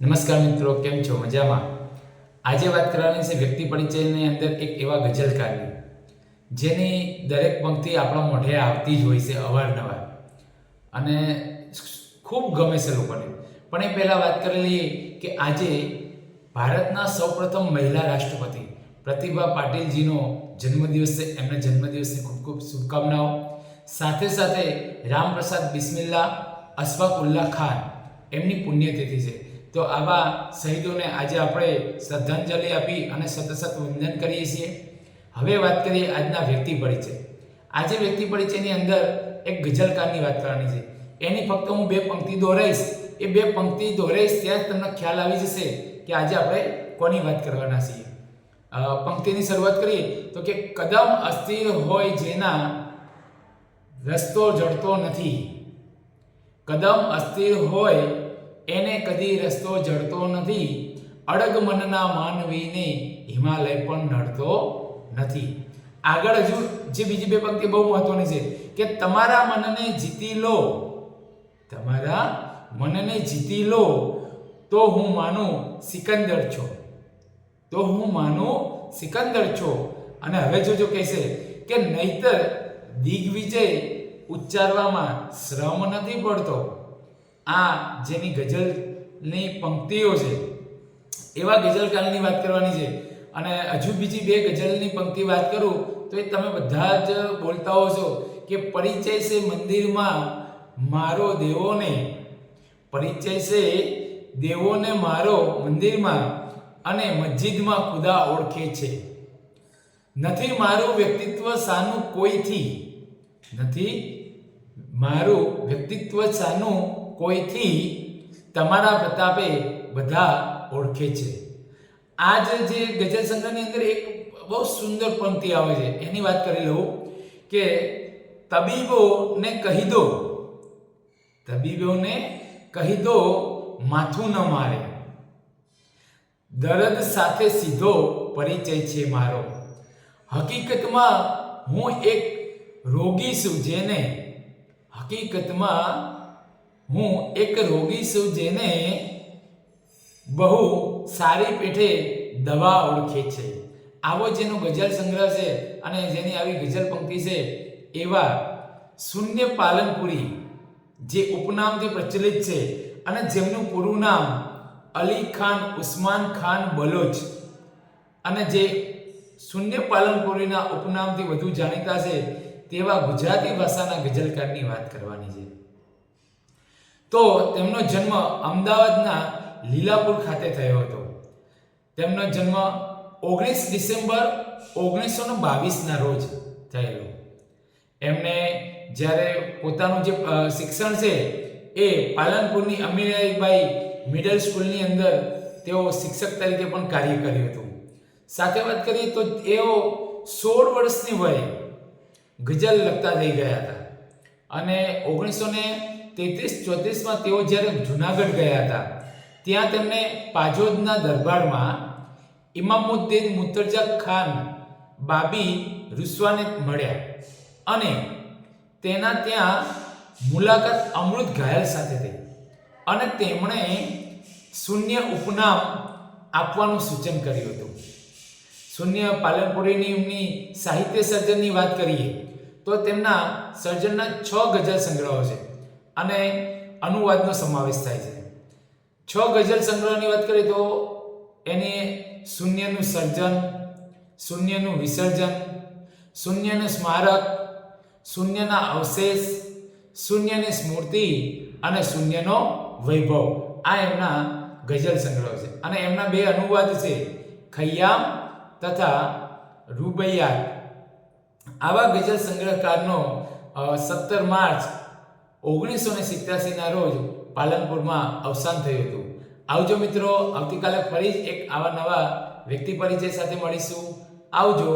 નમસ્કાર મિત્રો, કેમ છો? મજામાં? આજે વાત કરવાની છે વ્યક્તિ પરિચયની અંદર એક એવા ગઝલકારની, જેની દરેક પંક્તિ આપણા મોઢે આવતી જ હોય છે અવારનવાર. અને ખૂબ ગમે છે લોકોને. પણ એ પહેલાં વાત કરી લઈએ કે આજે ભારતના સૌપ્રથમ મહિલા રાષ્ટ્રપતિ પ્રતિભા પાટીલજીનો જન્મદિવસ છે. એમના જન્મદિવસની ખૂબ ખૂબ શુભકામનાઓ. સાથે સાથે રામપ્રસાદ બિસ્મિલ્લા અશફાક ઉલ્લા ખાન, એમની પુણ્યતિથિ છે. તો આવા શહીદોને આજે આપણે શ્રદ્ધાંજલિ આપી અને સતસત સત વંદન કરીએ છીએ. હવે વાત કરીએ આજના વ્યક્તિ પરિચય. આજે વ્યક્તિ પરિચયની અંદર એક ગઝલકારની વાત કરવાની છે. એની ફક્ત હું બે પંક્તિ દોરાઈશ એ બે પંક્તિ દોરાઈશ ત્યાં જ તમને ખ્યાલ આવી જશે કે આજે આપણે કોની વાત કરવાના છીએ. પંક્તિની શરૂઆત કરીએ તો કે કદમ અસ્થિર હોય જેના રસ્તો જડતો નથી. કદમ અસ્થિર હોય એને કદી રસ્તો જડતો નથી. અડગ મનના માનવીને હિમાલય પણ નડતો નથી. આગળ હજુ જે બીજી બે પંક્તિ બહુ મહત્વની છે કે તમારા મનને જીતી લો. તમારા મનને જીતી લો. તો હું માનું સિકંદર છો. તો હું માનું સિકંદર છો. અને હવે જોજો કહેશે કે નહીતર દિગ્વિજય ઉચ્ચારવામાં શ્રમ નથી પડતો. આ જેની ગઝલની પંક્તિઓ છે, એવા ગઝલકારની વાત કરવાની છે. અને હજુ બીજી બે ગઝલની પંક્તિ વાત કરું, તો એ તમે બધા જ બોલતા હો છો કે પરિચય છે મંદિરમાં મારો દેવોને. પરિચય છે દેવોને મારો મંદિરમાં અને મસ્જિદમાં ખુદા ઓળખે છે. નથી મારું વ્યક્તિત્વ સાનું કોઈથી? નથી મારું વ્યક્તિત્વ સાનું કોઈથી તમારા પ્રતાપે બધા ઓળખે છે. આ જે ગઝલ સંગ્રહની અંદર એક બહુ સુંદર પંક્તિ આવે છે, એની વાત કરી લઉં કે તબીબોને કહી દો, તબીબોને કહી દો માથું ન મારે. દર્દ સાથે સીધો પરિચય છે મારો. હકીકતમાં હું એક રોગી છું જેને હકીકતમાં હું એક રોગી છું જેને બહુ સારી પેઠે દવા ઓળખે છે. આવો જેનો ગઝલ સંગ્રહ છે અને જેની આવી ગઝલ પંક્તિ છે એવા શૂન્ય પાલનપુરી, જે ઉપનામથી પ્રચલિત છે અને જેમનું પૂરું નામ અલી ખાન ઉસ્માન ખાન બલોચ અને જે શૂન્ય પાલનપુરીના ઉપનામથી વધુ જાણીતા છે તેવા ગુજરાતી ભાષાના ગઝલકારની વાત કરવાની છે. તો તેમનો જન્મ અમદાવાદના લીલાપુર ખાતે થયો હતો. તેમનો જન્મ ઓગણીસ ડિસેમ્બર ઓગણીસો ને બાવીસના રોજ થયેલો. એમને જ્યારે પોતાનું જે શિક્ષણ છે એ પાલનપુરની અમીરાબાઈ મિડલ સ્કૂલની અંદર તેઓ શિક્ષક તરીકે પણ કાર્ય કર્યું હતું. સાથે વાત કરીએ તો તેઓ સોળ વર્ષની વયે ગઝલ લખતા થઈ ગયા હતા. અને ઓગણીસો ને તેત્રીસ ચોત્રીસમાં તેઓ જ્યારે જુનાગઢ ગયા હતા, ત્યાં તેમને પાજોદના દરબારમાં ઇમામુદ્દીન મુતરજા ખાન, બાબી રૂસવાને મળ્યા અને તેના ત્યાં મુલાકાત અમૃત ઘાયલ સાથે થઈ અને તેમણે શૂન્ય ઉપનામ આપવાનું સૂચન કર્યું હતું. શૂન્ય પાલનપુરીની સાહિત્ય સર્જનની વાત કરીએ, તો તેમના સર્જનના છ ગઝલ સંગ્રહો છે. અને અનુવાદનો સમાવેશ થાય છે. છ ગઝલ સંગ્રહની વાત કરીએ તો એને શૂન્યનું સર્જન, શૂન્યનું વિસર્જન, શૂન્યનું સ્મારક, શૂન્યના અવશેષ, શૂન્યની સ્મૃતિ અને શૂન્યનો વૈભવ. આ એમના ગઝલ સંગ્રહ છે. અને એમના બે અનુવાદ છે, ખૈયામ તથા રૂબૈયાત આવા ગઝલ સંગ્રહકારનો સત્તર માર્ચ ઓગણીસો ને સિત્યાસીના રોજ પાલનપુરમાં અવસાન થયું હતું આવજો મિત્રો આવતીકાલે ફરી જ એક આવા નવા વ્યક્તિ પરિચય સાથે મળીશું આવજો